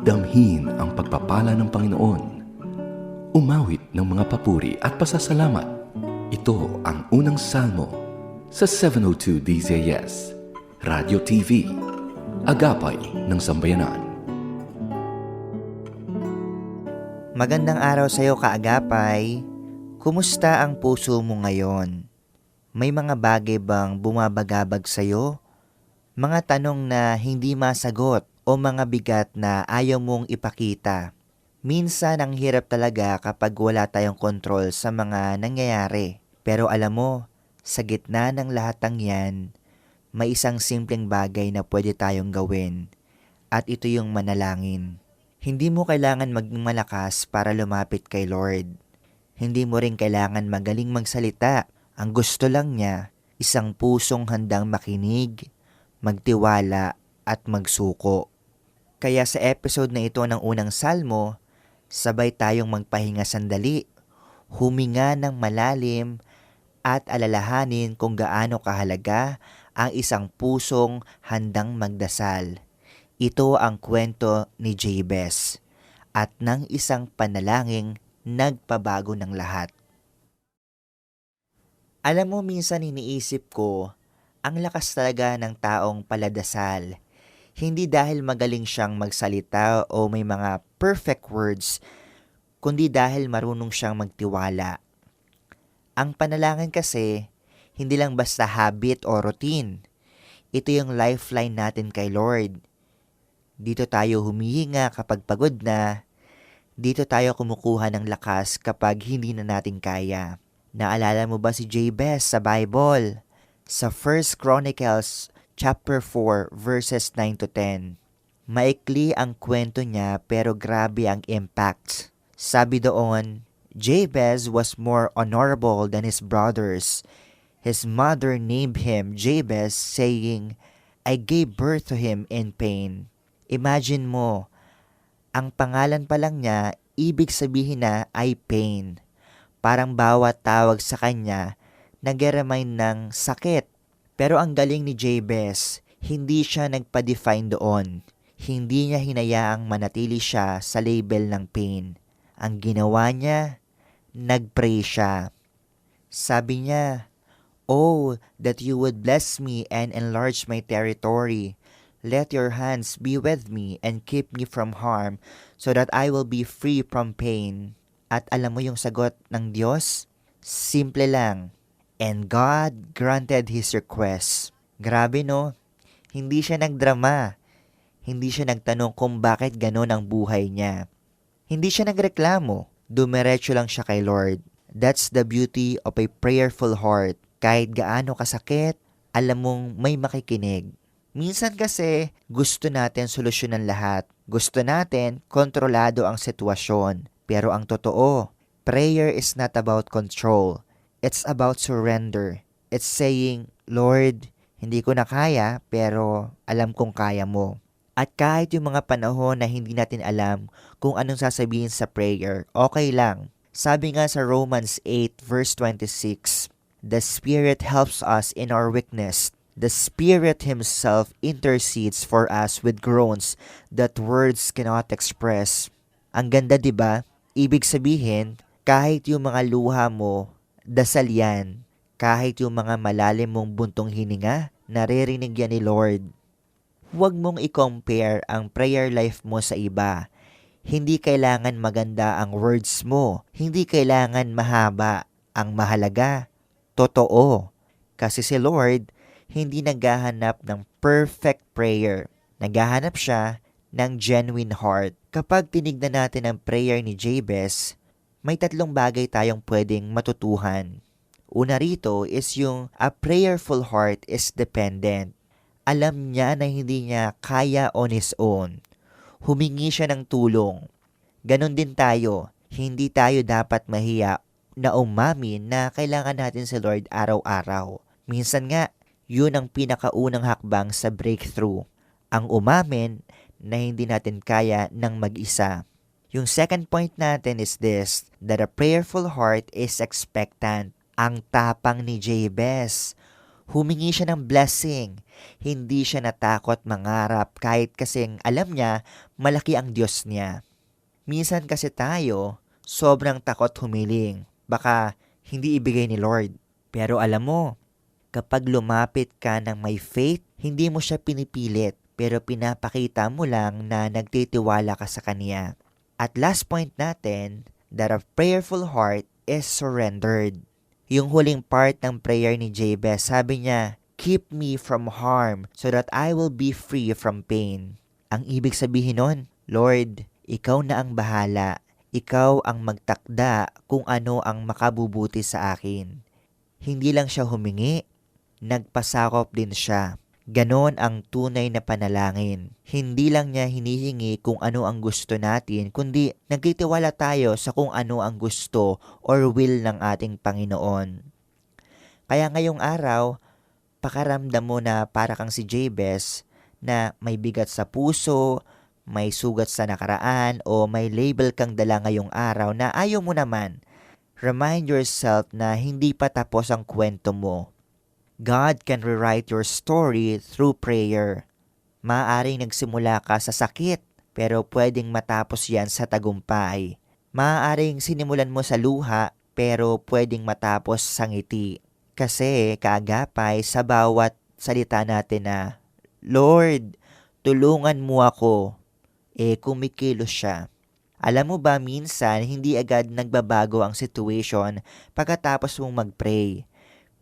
Damhin ang pagpapala ng Panginoon. Umawit ng mga papuri at pasasalamat. Ito ang unang salmo sa 702 DZS, Radio TV, Agapay ng Sambayanan. Magandang araw sa iyo kaagapay. Kumusta ang puso mo ngayon? May mga bagay bang bumabagabag sa iyo? Mga tanong na hindi masagot o mga bigat na ayaw mong ipakita. Minsan ang hirap talaga kapag wala tayong kontrol sa mga nangyayari. Pero alam mo, sa gitna ng lahat ng yan, may isang simpleng bagay na pwede tayong gawin. At ito yung manalangin. Hindi mo kailangan maging malakas para lumapit kay Lord. Hindi mo rin kailangan magaling magsalita. Ang gusto lang niya, isang pusong handang makinig, magtiwala at magsuko. Kaya sa episode na ito ng unang salmo, sabay tayong magpahinga sandali, huminga ng malalim at alalahanin kung gaano kahalaga ang isang pusong handang magdasal. Ito ang kwento ni Jabez at ng isang panalangin nagpabago ng lahat. Alam mo, minsan iniisip ko, ang lakas talaga ng taong paladasal. Hindi dahil magaling siyang magsalita o may mga perfect words, kundi dahil marunong siyang magtiwala. Ang panalangin kasi, hindi lang basta habit o routine. Ito yung lifeline natin kay Lord. Dito tayo humihinga kapag pagod na. Dito tayo kumukuha ng lakas kapag hindi na natin kaya. Naalala mo ba si Jabez sa Bible? Sa 1 Chronicles chapter 4 verses 9 to 10. Maikli ang kwento niya pero grabe ang impact. Sabi doon, Jabez was more honorable than his brothers. His mother named him Jabez saying, I gave birth to him in pain. Imagine mo, ang pangalan pa lang niya, ibig sabihin na ay pain. Parang bawat tawag sa kanya, nag-remind ng sakit. Pero ang galing ni Jabez, hindi siya nagpa-define doon. Hindi niya hinayaang manatili siya sa label ng pain. Ang ginawa niya, nag-pray siya. Sabi niya, Oh, that you would bless me and enlarge my territory. Let your hands be with me and keep me from harm so that I will be free from pain. At alam mo yung sagot ng Diyos? Simple lang. And God granted his request. Grabe no? Hindi siya nagdrama. Hindi siya nagtanong kung bakit ganon ang buhay niya. Hindi siya nagreklamo. Dumiretso lang siya kay Lord. That's the beauty of a prayerful heart. Kahit gaano kasakit, alam mong may makikinig. Minsan kasi gusto natin solusyonan lahat. Gusto natin kontrolado ang sitwasyon. Pero ang totoo, prayer is not about control. It's about surrender. It's saying, Lord, hindi ko na kaya pero alam kong kaya mo. At kahit yung mga panahon na hindi natin alam kung anong sasabihin sa prayer, okay lang. Sabi nga sa Romans 8 verse 26, The Spirit helps us in our weakness. The Spirit Himself intercedes for us with groans that words cannot express. Ang ganda 'di ba? Ibig sabihin, kahit yung mga luha mo, dasal yan. Kahit yung mga malalim mong buntong hininga, naririnig yan ni Lord. Huwag mong i-compare ang prayer life mo sa iba. Hindi kailangan maganda ang words mo. Hindi kailangan mahaba. Ang mahalaga, totoo. Kasi si Lord, hindi naghahanap ng perfect prayer. Naghahanap siya ng genuine heart. Kapag tinignan natin ang prayer ni Jabez, may tatlong bagay tayong pwedeng matutuhan. Una rito is yung a prayerful heart is dependent. Alam niya na hindi niya kaya on his own. Humingi siya ng tulong. Ganon din tayo. Hindi tayo dapat mahiya na umamin na kailangan natin si Lord araw-araw. Minsan nga, yun ang pinakaunang hakbang sa breakthrough. Ang umamin na hindi natin kaya ng mag-isa. Yung second point natin is this, that a prayerful heart is expectant. Ang tapang ni Jabez. Humingi siya ng blessing. Hindi siya natakot mangarap kahit kasing alam niya malaki ang Diyos niya. Minsan kasi tayo, sobrang takot humiling. Baka hindi ibigay ni Lord. Pero alam mo, kapag lumapit ka ng may faith, hindi mo siya pinipilit, pero pinapakita mo lang na nagtitiwala ka sa Kanya. At last point natin, that a prayerful heart is surrendered. Yung huling part ng prayer ni Jabez, sabi niya, Keep me from harm so that I will be free from pain. Ang ibig sabihin nun, Lord, ikaw na ang bahala. Ikaw ang magtakda kung ano ang makabubuti sa akin. Hindi lang siya humingi, nagpasakop din siya. Ganon ang tunay na panalangin. Hindi lang niya hinihingi kung ano ang gusto natin, kundi nagtitiwala tayo sa kung ano ang gusto or will ng ating Panginoon. Kaya ngayong araw, pakaramdam mo na para kang si Jabez na may bigat sa puso, may sugat sa nakaraan o may label kang dala ngayong araw na ayaw mo naman. Remind yourself na hindi pa tapos ang kwento mo. God can rewrite your story through prayer. Maaaring nagsimula ka sa sakit, pero pwedeng matapos yan sa tagumpay. Maaaring sinimulan mo sa luha, pero pwedeng matapos sa ngiti. Kasi kaagapay sa bawat salita natin na, Lord, tulungan mo ako. Eh kumikilos siya. Alam mo ba minsan hindi agad nagbabago ang situation pagkatapos mong mag-pray.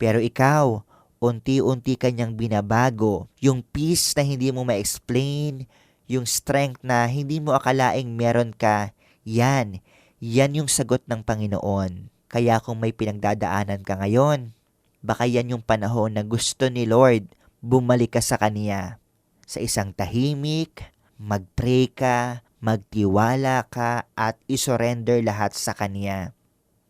Pero ikaw, unti-unti kanyang binabago. Yung peace na hindi mo ma-explain, yung strength na hindi mo akalaing meron ka, yan, yan yung sagot ng Panginoon. Kaya kung may pinagdadaanan ka ngayon, baka yan yung panahon na gusto ni Lord bumalik ka sa Kanya. Sa isang tahimik, mag-pray ka, magtiwala ka, at isurrender lahat sa Kanya.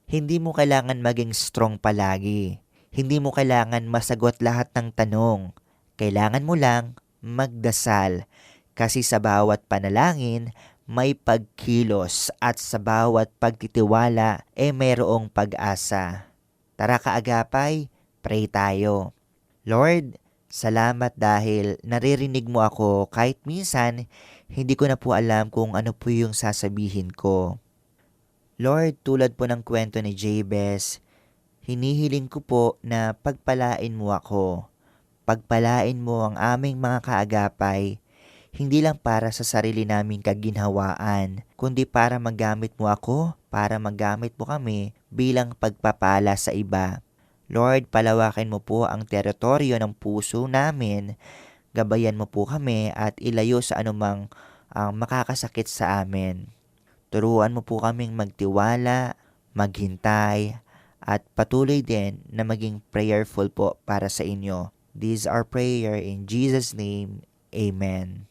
Hindi mo kailangan maging strong palagi. Hindi mo kailangan masagot lahat ng tanong. Kailangan mo lang magdasal. Kasi sa bawat panalangin, may pagkilos at sa bawat pagtitiwala, eh mayroong pag-asa. Tara kaagapay, pray tayo. Lord, salamat dahil naririnig mo ako kahit minsan hindi ko na po alam kung ano po yung sasabihin ko. Lord, tulad po ng kwento ni Jabez, hinihiling ko po na pagpalain mo ako. Pagpalain mo ang aming mga kaagapay, hindi lang para sa sarili naming kaginhawaan, kundi para magamit mo ako, para magamit mo kami bilang pagpapala sa iba. Lord, palawakin mo po ang teritoryo ng puso namin, gabayan mo po kami at ilayo sa anumang ang makakasakit sa amin. Turuan mo po kaming magtiwala, maghintay, at patuloy din na maging prayerful po para sa inyo. These are prayer in Jesus' name. Amen.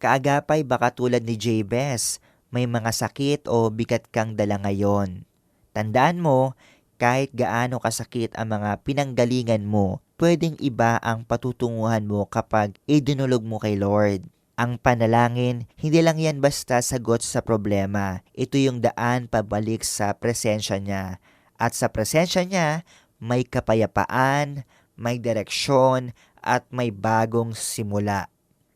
Kaagapay baka tulad ni Jabez, may mga sakit o bigat kang dala ngayon. Tandaan mo, kahit gaano kasakit ang mga pinanggalingan mo, pwedeng iba ang patutunguhan mo kapag idinulog mo kay Lord. Ang panalangin, hindi lang yan basta sagot sa problema. Ito yung daan pabalik sa presensya niya. At sa presensya niya, may kapayapaan, may direksyon, at may bagong simula.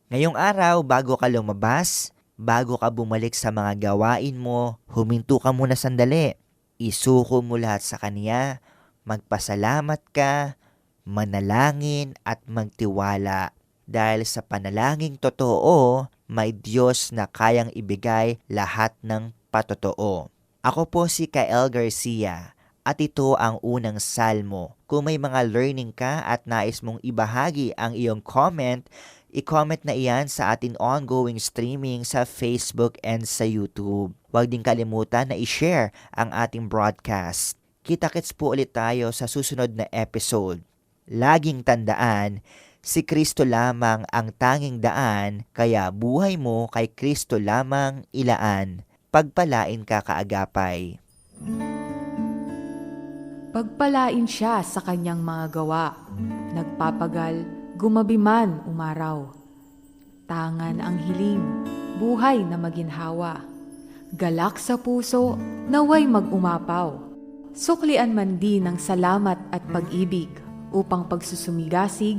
Ngayong araw, bago ka lumabas, bago ka bumalik sa mga gawain mo, huminto ka muna sandali. Isuko mo lahat sa Kanya, magpasalamat ka, manalangin at magtiwala. Dahil sa panalangin totoo, may Diyos na kayang ibigay lahat ng patotoo. Ako po si Kael Garcia at ito ang unang salmo. Kung may mga learning ka at nais mong ibahagi ang iyong comment, i-comment na iyan sa ating ongoing streaming sa Facebook and sa YouTube. Huwag din kalimutan na i-share ang ating broadcast. Kita-kits po ulit tayo sa susunod na episode. Laging tandaan, si Kristo lamang ang tanging daan, kaya buhay mo kay Kristo lamang ilaan. Pagpalain ka kaagapay. Pagpalain siya sa kanyang mga gawa. Nagpapagal, gumabi man umaraw. Tangan ang hiling, buhay na maginhawa. Galak sa puso, naway mag-umapaw. Suklian man din ng salamat at pag-ibig upang pagsusumigasig